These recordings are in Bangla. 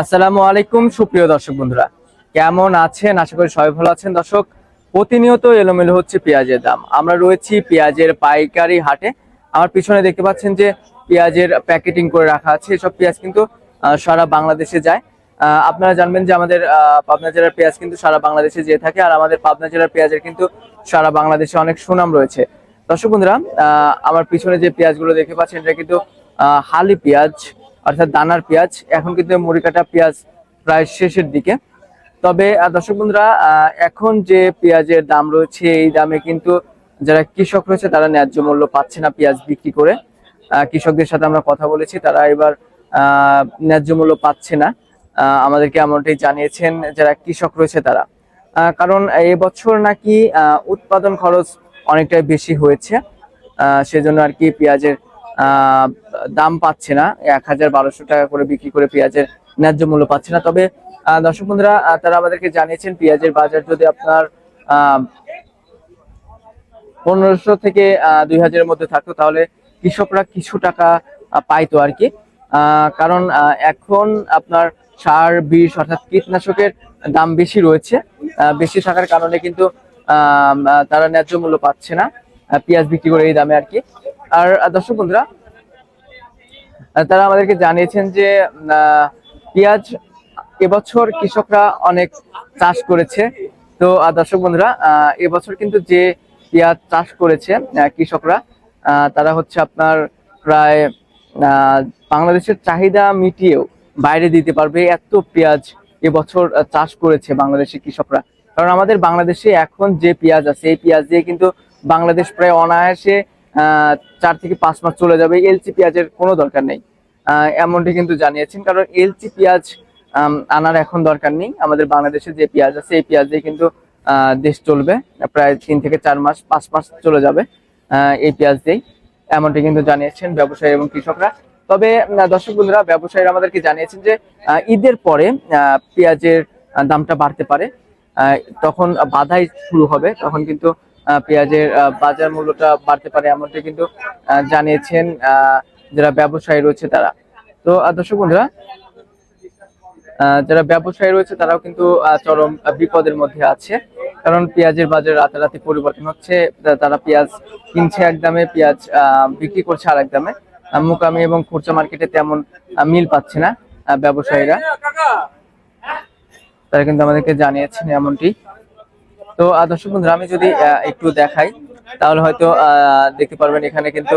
আসসালামু আলাইকুম, সুপ্রিয় দর্শক বন্ধুরা। কেমন আছেন? আশা করি সবাই ভালো আছেন। দর্শক, প্রতিনিয়ত এলোমেলো হচ্ছে পেঁয়াজের দাম। আমরা রয়েছি পেঁয়াজের পাইকারি হাটে। আমার পিছনে দেখতে পাচ্ছেন যে পেঁয়াজের প্যাকেটিং করে রাখা আছে। এসব পেঁয়াজ কিন্তু সারা বাংলাদেশে যায়। আপনারা জানবেন যে আমাদের পাবনা জেলার পেঁয়াজ কিন্তু সারা বাংলাদেশে যেয়ে থাকে আর আমাদের পাবনা জেলার পেঁয়াজের কিন্তু সারা বাংলাদেশে অনেক সুনাম রয়েছে। দর্শক বন্ধুরা আমার পিছনে যে পেঁয়াজগুলো দেখতে পাচ্ছেন, এটা কিন্তু হালি পেঁয়াজ অর্থাৎ দানার পেঁয়াজ, এখন কিন্তু মুড়ি কাটা পেঁয়াজ প্রায় শেষের দিকে। তবে দর্শক বন্ধুরা এখন যে পেঁয়াজের দাম রয়েছে, এই দামে কিন্তু যারা কৃষক রয়েছে, তারা ন্যায্য মূল্য পাচ্ছে না পেঁয়াজ বিক্রি করে। কৃষকদের সাথে আমরা কথা বলেছি, তারা এবার ন্যায্য মূল্য পাচ্ছে না। আমাদেরকে এমনটাই জানিয়েছেন যারা কৃষক রয়েছে তারা। কারণ এবছর নাকি উৎপাদন খরচ অনেকটাই বেশি হয়েছে। সেজন্য আর কি পেঁয়াজের দাম পাচ্ছে না। এক হাজার বারোশো টাকা করে বিক্রি করে পেঁয়াজের ন্যায্য মূল্য পাচ্ছে না। তবে দর্শক বন্ধুরা তারা আমাদেরকে জানিয়েছেন, পেঁয়াজের বাজার যদি আপনার পনেরোশো থেকে দুই হাজারের মধ্যে থাকতো, তাহলে কৃষকরা কিছু টাকা পাইতো আর কি। কারণ এখন আপনার সার, বিষ অর্থাৎ কীটনাশকের দাম বেশি রয়েছে। বেশি থাকার কারণে কিন্তু তারা ন্যায্য মূল্য পাচ্ছে না পেঁয়াজ বিক্রি করে এই দামে আর কি। আর দর্শক বন্ধুরা তারা আমাদেরকে জানিয়েছেন যে পেঁয়াজ এবছর কৃষকরা অনেক চাষ করেছে। তো দর্শক বন্ধুরা এবছর কিন্তু যে পেঁয়াজ চাষ করেছে কৃষকরা তারা হচ্ছে আপনার প্রায় বাংলাদেশের চাহিদা মিটিয়েও বাইরে দিতে পারবে এত পেঁয়াজ এবছর চাষ করেছে বাংলাদেশের কৃষকরা। কারণ আমাদের বাংলাদেশে এখন যে পেঁয়াজ আছে, এই পেঁয়াজ দিয়ে কিন্তু বাংলাদেশ প্রায় অনায়াসে চার থেকে পাঁচ মাস চলে যাবে। এলসি পেঁয়াজের কোনো দরকার নেই। এমনটি কিন্তু জানিয়েছেন, কারণ এলসি পেঁয়াজ আনার এখন দরকার নেই। আমাদের বাংলাদেশে যে পেঁয়াজ আছে, এই পেঁয়াজ দিয়ে কিন্তু দেশ চলবে। প্রায় তিন থেকে চার মাস, পাঁচ মাস চলে যাবে এই পেঁয়াজ দিয়েই। এমনটি কিন্তু জানিয়েছেন ব্যবসায়ী এবং কৃষকরা। তবে দর্শক বন্ধুরা, ব্যবসায়ীরা আমাদেরকে জানিয়েছেন যে ঈদের পরে পেঁয়াজের দামটা বাড়তে পারে। তখন বাধাই শুরু হবে। তখন কিন্তু পেঁয়াজের বাজার মূল্যটা বাড়তে পারে এমনটি কিন্তু জানিয়েছেন যারা ব্যবসায়ী রয়েছে তারা। তো দর্শক বন্ধুরা যারা ব্যবসায়ী রয়েছে তারাও কিন্তু চরম বিপদের মধ্যে আছে। কারণ পেঁয়াজের বাজার রাতারাতি পরিবর্তন হচ্ছে তারা পেঁয়াজ কিনছে এক দামে, পেঁয়াজ বিক্রি করছে আর এক দামে মোকামি এবং খুচরা মার্কেটে তেমন মিল পাচ্ছে না ব্যবসায়ীরা। তারা কিন্তু আমাদেরকে জানিয়েছেন এমনটি। তো দর্শক বন্ধুরা, আমি যদি একটু দেখাই, তাহলে হয়তো দেখতে পারবেন এখানে কিন্তু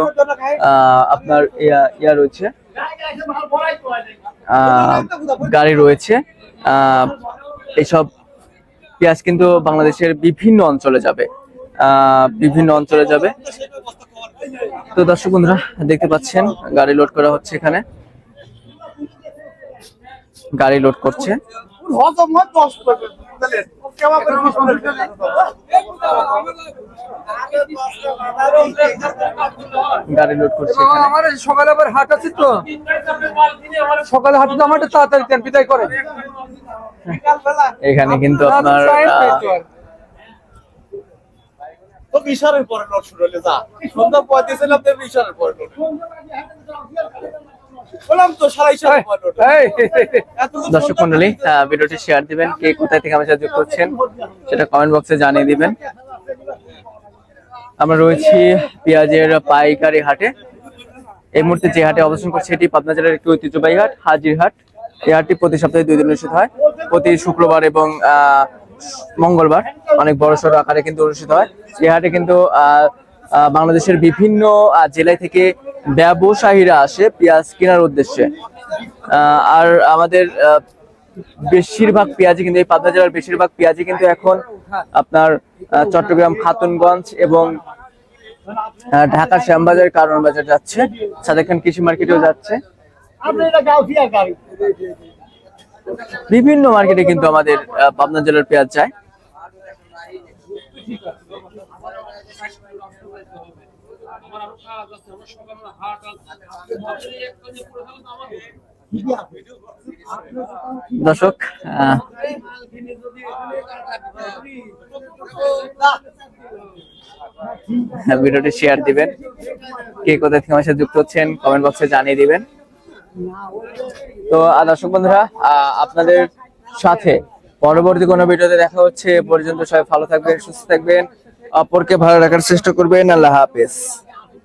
আপনার ইয়া- রয়েছে গাড়ি রয়েছে এইসব পেঁয়াজ কিন্তু বাংলাদেশের বিভিন্ন অঞ্চলে যাবে বিভিন্ন অঞ্চলে যাবে। তো, দর্শক বন্ধুরা, দেখতে পাচ্ছেন, গাড়ি লোড করা হচ্ছে এখানে। গাড়ি লোড করছে। গাড়ি লোড করছে এখানে। আমার সকালে আবার হাট আছে তো। সকালে হাটে তো আমার তাড়াতাড়ি দেন বিদায় করে। এখানে কিন্তু আপনার তো বিশালের পরে নোট শুরু হলে যা। সন্ধ্যা পঁয়ত্রিশ তো বিশালের পরে নোট দর্শক মন্ডলী ভিডিওটি শেয়ার দিবেন কে কোথায় থেকে আমার সাথে যুক্ত হচ্ছেন সেটা কমেন্ট বক্সে জানিয়ে দিবেন। আমরা রয়েছি পেঁয়াজের পাইকারি হাটে। এই মুহূর্তে যে হাটে অবস্থান করছে এটি পাবনা জেলার একটি ঐতিহ্যবাহী হাট হাজির হাট। এই হাটটি প্রতি সপ্তাহে দুই দিন অনুষ্ঠিত হয়। প্রতি শুক্রবার এবং আহ, মঙ্গলবার অনেক বড় সড়ো আকারে কিন্তু অনুষ্ঠিত হয়। এই হাটে কিন্তু বাংলাদেশের বিভিন্ন জেলায় থেকে ব্যবসায়ীরা আসে পেঁয়াজ কেনার উদ্দেশ্যে। আর আমাদের বেশিরভাগ পেঁয়াজি কিন্তু এই পাবনা জেলার বেশিরভাগ পেঁয়াজি কিন্তু এখন আপনার চট্টগ্রাম, খাতুনগঞ্জ এবং ঢাকা শ্যামবাজার কারণ বাজার যাচ্ছে। সাদেক খান কৃষি মার্কেটেও যাচ্ছে। বিভিন্ন মার্কেটে কিন্তু আমাদের পাবনা জেলার পেঁয়াজ যায়। দর্শক আহ, ভিডিওটি শেয়ার দিবেন। কে কোথায় থেকে আমার যুক্ত হচ্ছেন কমেন্ট বক্সে জানিয়ে দিবেন। তো দর্শক বন্ধুরা আপনাদের সাথে পরবর্তী কোনো ভিডিওতে দেখা হচ্ছে। পর্যন্ত সবাই ভালো থাকবেন সুস্থ থাকবেন। অপরকে ভালো রাখার চেষ্টা করবেন। আল্লাহ হাফেজ।